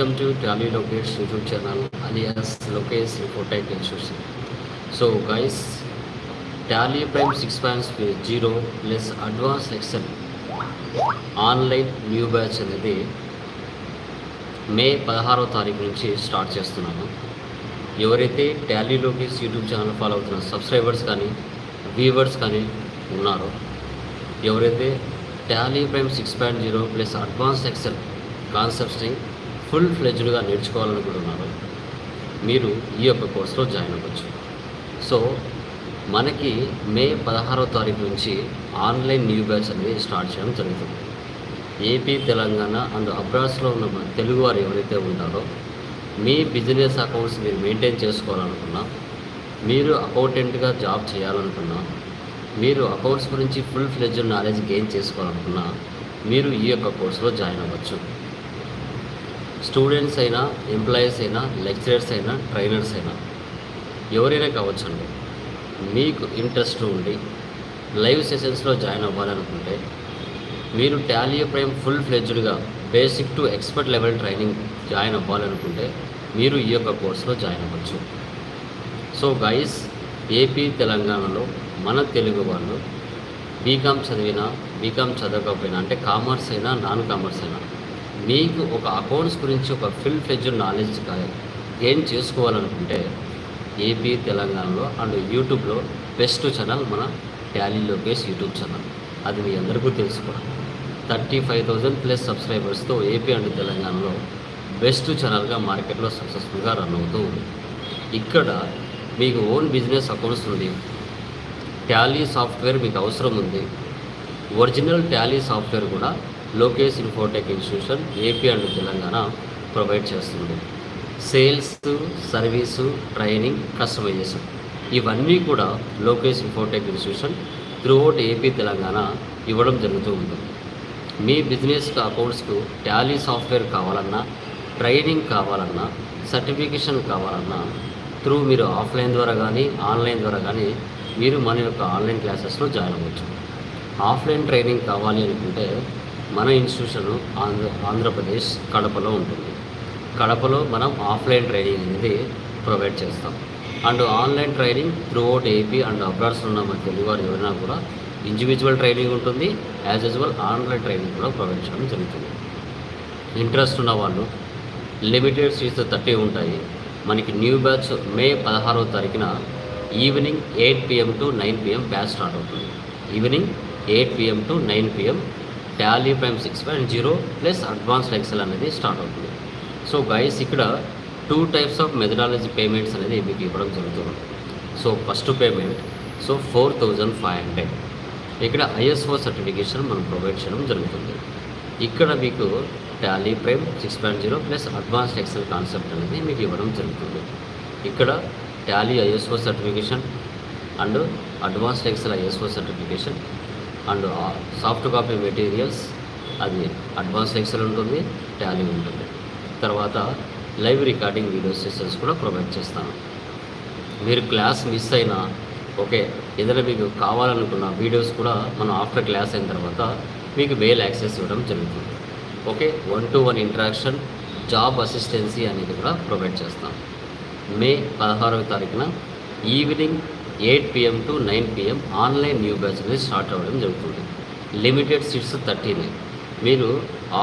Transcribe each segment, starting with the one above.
Welcome to Tally Lokesh YouTube channel alias Lokesh రిపోర్టైక్ institution so guys Tally Prime six points zero plus advance Excel online new batch అనేది May పదహారో తారీఖు నుంచి start చేస్తున్నాను ఎవరైతే Tally Lokesh YouTube channel follow అవుతున్న subscribers కానీ viewers కానీ ఉన్నారో ఎవరైతే Tally Prime six point zero plus advance Excel కాన్సెప్ట్స్ని full ఫ్లెజ్డ్గా నేర్చుకోవాలనుకుంటున్నారో మీరు ఈ యొక్క కోర్సులో జాయిన్ అవ్వచ్చు. సో మనకి మే పదహారవ తారీఖు నుంచి ఆన్లైన్ న్యూ బ్యాచ్ అనేది స్టార్ట్ చేయడం జరుగుతుంది. ఏపీ తెలంగాణ అండ్ అబ్రాస్లో ఉన్న మన తెలుగు వారు ఎవరైతే ఉంటారో మీ బిజినెస్ అకౌంట్స్ మీరు మెయింటైన్ చేసుకోవాలనుకున్నా మీరు అకౌంటెంట్గా జాబ్ చేయాలనుకున్నా మీరు అకౌంట్స్ గురించి ఫుల్ ఫ్లెడ్జ్ నాలెడ్జ్ గెయిన్ చేసుకోవాలనుకున్నా మీరు ఈ యొక్క కోర్సులో జాయిన్ అవ్వచ్చు. స్టూడెంట్స్ అయినా ఎంప్లాయీస్ అయినా లెక్చరర్స్ అయినా ట్రైనర్స్ అయినా ఎవరైనా కావచ్చండి. మీకు ఇంట్రెస్ట్ ఉండి లైవ్ సెషన్స్లో జాయిన్ అవ్వాలనుకుంటే మీరు Tally Prime full ఫ్లెడ్జ్డ్గా basic to expert level training join అవ్వాలనుకుంటే మీరు ఈ యొక్క కోర్సులో జాయిన్ అవ్వచ్చు. సో గైస్ ఏపీ తెలంగాణలో మన తెలుగు వాళ్ళు బీకామ్ చదివినా బీకామ్ చదవకపోయినా అంటే కామర్స్ అయినా నాన్ కామర్స్ అయినా మీకు ఒక అకౌంట్స్ గురించి ఒక ఫిల్ ఫ్లెడ్జ్ నాలెడ్జ్ గెయిన్ చేసుకోవాలనుకుంటే ఏపీ తెలంగాణలో అండ్ యూట్యూబ్లో బెస్ట్ ఛానల్ మన టాలీ లోకేష్ యూట్యూబ్ ఛానల్ అది మీ అందరికీ తెలుసుకోవడం. థర్టీ ఫైవ్ థౌజండ్ ప్లస్ సబ్స్క్రైబర్స్తో ఏపీ అండ్ తెలంగాణలో బెస్ట్ ఛానల్గా మార్కెట్లో సక్సెస్ఫుల్గా రన్ అవుతూ ఉంది. ఇక్కడ మీకు ఓన్ బిజినెస్ అకౌంట్స్ ఉంది. టాలీ సాఫ్ట్వేర్ మీకు అవసరం ఉంది. ఒరిజినల్ టాలీ సాఫ్ట్వేర్ కూడా Lokesh Infotech institution AP and Telangana provide చేస్తుంది. సేల్స్ సర్వీసు ట్రైనింగ్ కస్టమైజేషన్ ఇవన్నీ కూడా Lokesh Infotech institution throughout AP Telangana ఇవ్వడం జరుగుతూ ఉంటుంది మీ బిజినెస్ అకౌంట్స్కు టాలీ సాఫ్ట్వేర్ కావాలన్నా ట్రైనింగ్ కావాలన్నా సర్టిఫికేషన్ కావాలన్నా త్రూ మీరు ఆఫ్లైన్ ద్వారా కానీ ఆన్లైన్ ద్వారా కానీ మీరు మన యొక్క ఆన్లైన్ క్లాసెస్లో జాయిన్ అవ్వచ్చు. ఆఫ్లైన్ ట్రైనింగ్ కావాలి అనుకుంటే మన ఇన్స్టిట్యూషన్ ఆంధ్ర ఆంధ్రప్రదేశ్ కడపలో ఉంటుంది. కడపలో మనం ఆఫ్లైన్ ట్రైనింగ్ అనేది ప్రొవైడ్ చేస్తాం. And online training throughout AP and abroads ఉన్న మన తెలుగు వారు ఎవరైనా కూడా ఇండివిజువల్ ట్రైనింగ్ ఉంటుంది యాజ్ యూజువల్ ఆన్లైన్ ట్రైనింగ్ కూడా ప్రొవైడ్ చేయడం జరుగుతుంది. ఇంట్రెస్ట్ ఉన్న వాళ్ళు లిమిటెడ్ సీట్స్ థర్టీ ఉంటాయి. మనకి న్యూ బ్యాచ్ మే పదహారవ తారీఖున evening eight PM to nine PM batch start అవుతుంది. Evening eight PM to nine PM Tally Prime six point zero plus advanced Excel అనేది స్టార్ట్ అవుతుంది. సో గైస్ ఇక్కడ two types of methodology payments అనేది మీకు ఇవ్వడం జరుగుతుంది. So first payment so four thousand five hundred ఇక్కడ ISO certification మనం provide చేయడం జరుగుతుంది. ఇక్కడ మీకు Tally Prime six point zero plus advanced Excel concept అనేది మీకు ఇవ్వడం జరుగుతుంది. ఇక్కడ Tally ISO certification and advanced Excel ISO certification and soft copy materials అది అడ్వాన్స్ ఎక్సెల్ ఉంటుంది టాలీ ఉంటుంది. తర్వాత లైవ్ రికార్డింగ్ వీడియో సెషన్స్ కూడా ప్రొవైడ్ చేస్తాను. మీరు క్లాస్ మిస్ అయినా ఓకే ఏదైనా మీకు కావాలనుకున్న వీడియోస్ కూడా మనం ఆఫ్టర్ క్లాస్ అయిన తర్వాత మీకు మెయిల్ యాక్సెస్ ఇవ్వడం జరుగుతుంది. Okay one to one interaction job assistance అనేది కూడా ప్రొవైడ్ చేస్తాం మే పదహారవ తారీఖున evening eight PM to nine PM online new batch అనేది స్టార్ట్ అవ్వడం జరుగుతుంది. లిమిటెడ్ సీట్స్ థర్టీనే. మీరు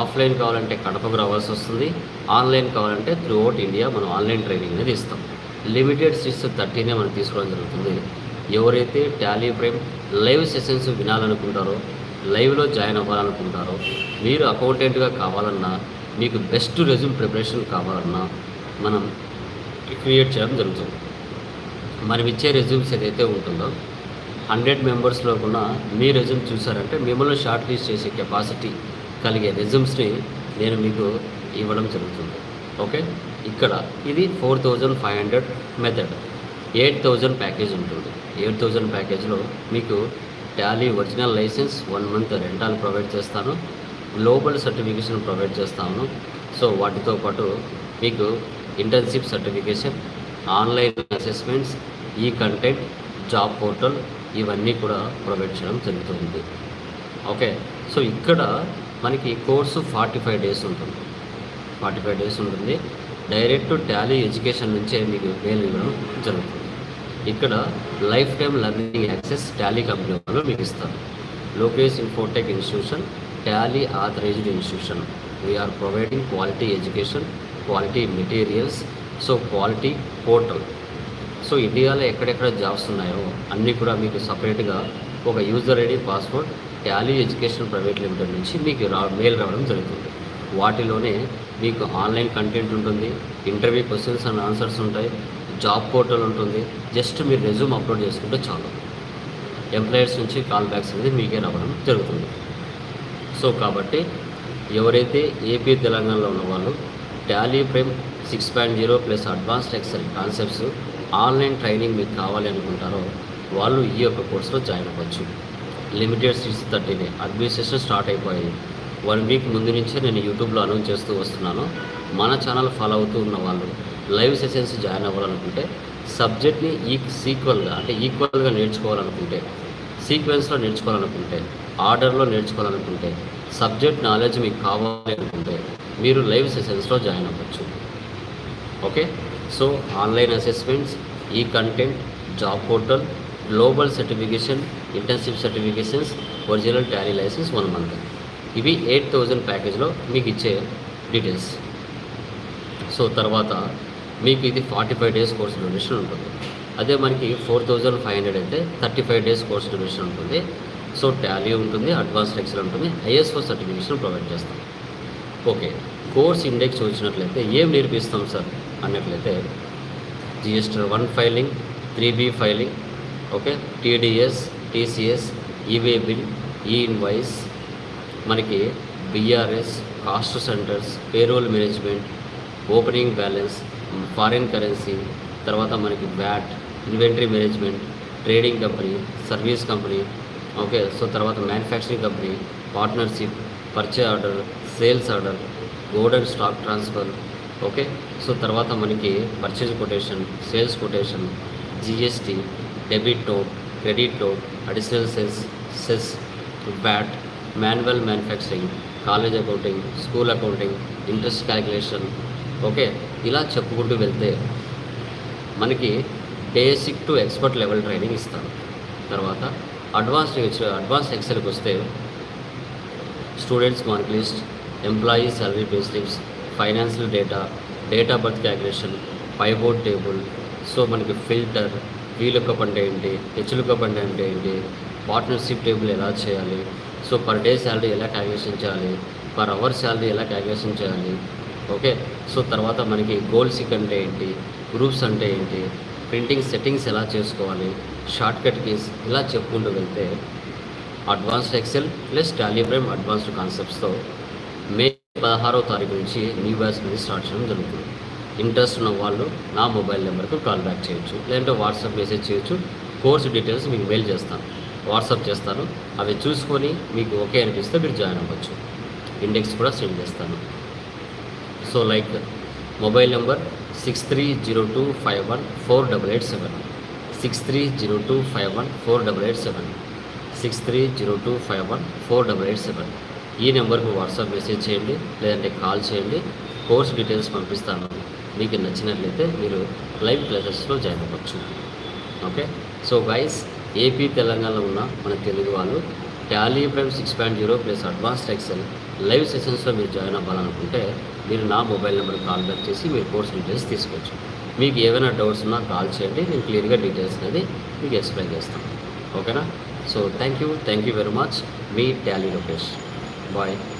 ఆఫ్లైన్ కావాలంటే కడపకు రావాల్సి వస్తుంది. ఆన్లైన్ కావాలంటే త్రూ అవుట్ ఇండియా మనం ఆన్లైన్ ట్రైనింగ్ అనేది ఇస్తాం. లిమిటెడ్ సీట్స్ థర్టీనే మనం తీసుకోవడం జరుగుతుంది. ఎవరైతే టాలీ ప్రేమ్ లైవ్ సెషన్స్ వినాలనుకుంటారో లైవ్లో జాయిన్ అవ్వాలనుకుంటారో మీరు అకౌంటెంట్గా కావాలన్నా మీకు బెస్ట్ రెజ్యూమ్ ప్రిపరేషన్ కావాలన్నా మనం క్రియేట్ చేయడం జరుగుతుంది. మనం ఇచ్చే రెజ్యూమ్స్ ఏదైతే ఉంటుందో హండ్రెడ్ మెంబర్స్లో కూడా మీ రెజ్యూమ్ చూసారంటే మిమ్మల్ని షార్ట్ లిస్ట్ చేసే కెపాసిటీ కలిగే రెజ్యూమ్స్ని నేను మీకు ఇవ్వడం జరుగుతుంది. ఓకే ఇక్కడ ఇది four thousand five hundred method eight thousand package ఉంటుంది. ఎయిట్ థౌజండ్ ప్యాకేజ్లో మీకు Tally original license one month rental provide చేస్తాను. గ్లోబల్ సర్టిఫికేషన్ ప్రొవైడ్ చేస్తాను. సో వాటితో పాటు మీకు internship certification online assessments e content job portal ఇవన్నీ కూడా ప్రొవైడ్ చేయడం జరుగుతుంది. ఓకే సో ఇక్కడ మనకి కోర్సు ఫార్టీ ఫైవ్ డేస్ ఉంటుంది. ఫార్టీ ఫైవ్ డేస్ ఉంటుంది డైరెక్ట్ టాలీ ఎడ్యుకేషన్ నుంచే మీకు మేలు ఇవ్వడం జరుగుతుంది. ఇక్కడ life time learning access Tally company వాళ్ళు మీకు ఇస్తారు. Lokesh Infotech institution Tally authorised institution we are providing quality education quality materials so quality portal so ఇండియాలో ఎక్కడెక్కడ జాబ్స్ ఉన్నాయో అన్నీ కూడా మీకు సపరేట్గా ఒక user ID password Tally education private limited నుంచి మీకు రా మెయిల్ రావడం జరుగుతుంది. వాటిలోనే మీకు ఆన్లైన్ కంటెంట్ ఉంటుంది ఇంటర్వ్యూ క్వశ్చన్స్ అండ్ ఆన్సర్స్ ఉంటాయి జాబ్ పోర్టల్ ఉంటుంది. జస్ట్ మీరు రెజ్యూమ్ అప్లోడ్ చేసుకుంటే చాలు. ఎంప్లాయర్స్ నుంచి కాల్ బ్యాక్స్ అనేది మీకే రావడం జరుగుతుంది. సో కాబట్టి ఎవరైతే ఏపీ తెలంగాణలో ఉన్న వాళ్ళు Tally Prime six point zero plus advanced Excel concepts online training మీకు కావాలి అనుకుంటారో వాళ్ళు ఈ యొక్క కోర్సులో జాయిన్ అవ్వచ్చు. లిమిటెడ్ సీట్స్ థర్టీనే అడ్మినిస్ట్రేషన్ స్టార్ట్ అయిపోయాయి. వన్ వీక్ ముందు నుంచే నేను యూట్యూబ్లో అనౌన్స్ చేస్తూ వస్తున్నాను. మన ఛానల్ ఫాలో అవుతూ ఉన్న వాళ్ళు లైవ్ సెషన్స్ జాయిన్ అవ్వాలనుకుంటే సబ్జెక్ట్ని ఈ సీక్వల్గా అంటే ఈక్వల్గా నేర్చుకోవాలనుకుంటే సీక్వెన్స్లో నేర్చుకోవాలనుకుంటే ఆర్డర్లో నేర్చుకోవాలనుకుంటే సబ్జెక్ట్ నాలెడ్జ్ మీకు కావాలి అనుకుంటే మీరు లైవ్ సెషన్స్లో జాయిన్ అవ్వచ్చు. Okay? So online assessments e content job portal global certification internship certifications original Tally license one month ఇవి ఎయిట్ థౌజండ్ ప్యాకేజ్లో మీకు ఇచ్చే డీటెయిల్స్ సో తర్వాత మీకు ఇది forty five days course duration ఉంటుంది. అదే మనకి ఫోర్ థౌజండ్ ఫైవ్ హండ్రెడ్ అయితే thirty five days course duration ఉంటుంది. సో టాలీ ఉంటుంది అడ్వాన్స్ ఎక్సెల్ ఉంటుంది ఐఎస్ఓ సర్టిఫికేషన్ ప్రొవైడ్ చేస్తాం. ఓకే కోర్స్ ఇండెక్స్ వచ్చినట్లయితే ఏం నేర్పిస్తాం సార్? అన్నట్లయితే GSTR one filing three B filing okay? TDS TCS e way bill e invoice మనకి BRS cost centres payroll management opening balance foreign currency తర్వాత మనకి VAT inventory management trading company service company okay? So తర్వాత manufacturing company partnership purchase order sales order godown stock transfer okay? So తర్వాత మనకి purchase quotation sales quotation GST debit note credit note additional cess cess VAT manual manufacturing college accounting school accounting interest calculation okay? ఇలా చెప్పుకుంటూ వెళ్తే మనకి basic to expert level training ఇస్తారు. తర్వాత advance advance ఎక్సెల్కి వస్తే students mark list employee salary pay slips financial data date of birth calculation pivot table so మనకి filter VLOOKUP అంటే ఏంటి హెచ్లుకప్ అంటే అంటే ఏంటి పార్ట్నర్షిప్ టేబుల్ ఎలా చేయాలి సో పర్ డే శాలరీ ఎలా క్యాలిక్యులేషన్ చేయాలి పర్ అవర్ శాలరీ ఎలా క్యాలిక్యులేషన్ చేయాలి ఓకే? సో తర్వాత మనకి గోల్ సిక్ అంటే ఏంటి గ్రూప్స్ అంటే ఏంటి ప్రింటింగ్ సెట్టింగ్స్ ఎలా చేసుకోవాలి షార్ట్ కట్ కీస్ ఇలా చెప్పుకుంటూ వెళ్తే advanced Excel plus Tally Prime advanced కాన్సెప్ట్స్తో May పదహారో తారీఖు నుంచి న్యూ బ్యాచ్ అనేది స్టార్ట్ చేయడం జరుగుతుంది. ఇంట్రెస్ట్ ఉన్న వాళ్ళు నా మొబైల్ నెంబర్కు కాల్ బ్యాక్ చేయొచ్చు లేదంటే వాట్సాప్ మెసేజ్ చేయొచ్చు. కోర్స్ డీటెయిల్స్ మీకు మెయిల్ చేస్తాను వాట్సాప్ చేస్తాను. అవి చూసుకొని మీకు ఓకే అనిపిస్తే మీరు జాయిన్ అవ్వచ్చు. ఇండెక్స్ కూడా సెండ్ చేస్తాను. So like mobile number six three zero two five one four double eight seven six three zero two five one four double eight seven six three zero two five one four double eight seven ఈ నెంబర్కి WhatsApp message చేయండి లేదంటే call చేయండి. Course details పంపిస్తాను. మీకు నచ్చినట్లయితే మీరు live క్లాసెస్లో జాయిన్ అవ్వచ్చు. ఓకే? సో గైస్ ఏపీ తెలంగాణలో ఉన్న మన తెలుగు వాళ్ళు Tally Prime six point zero plus advanced Excel live సెషన్స్లో మీరు జాయిన్ అవ్వాలనుకుంటే మీరు నా మొబైల్ నెంబర్ కాల్ బ్యాక్ చేసి మీరు కోర్స్ డీటెయిల్స్ తీసుకోవచ్చు. మీకు ఏమైనా డౌట్స్ ఉన్నా కాల్ చేయండి నేను క్లియర్గా డీటెయిల్స్ అనేది మీకు ఎక్స్ప్లెయిన్ చేస్తాను. ఓకేనా? So thank you thank you very much. Me Tally Lokesh. 哎。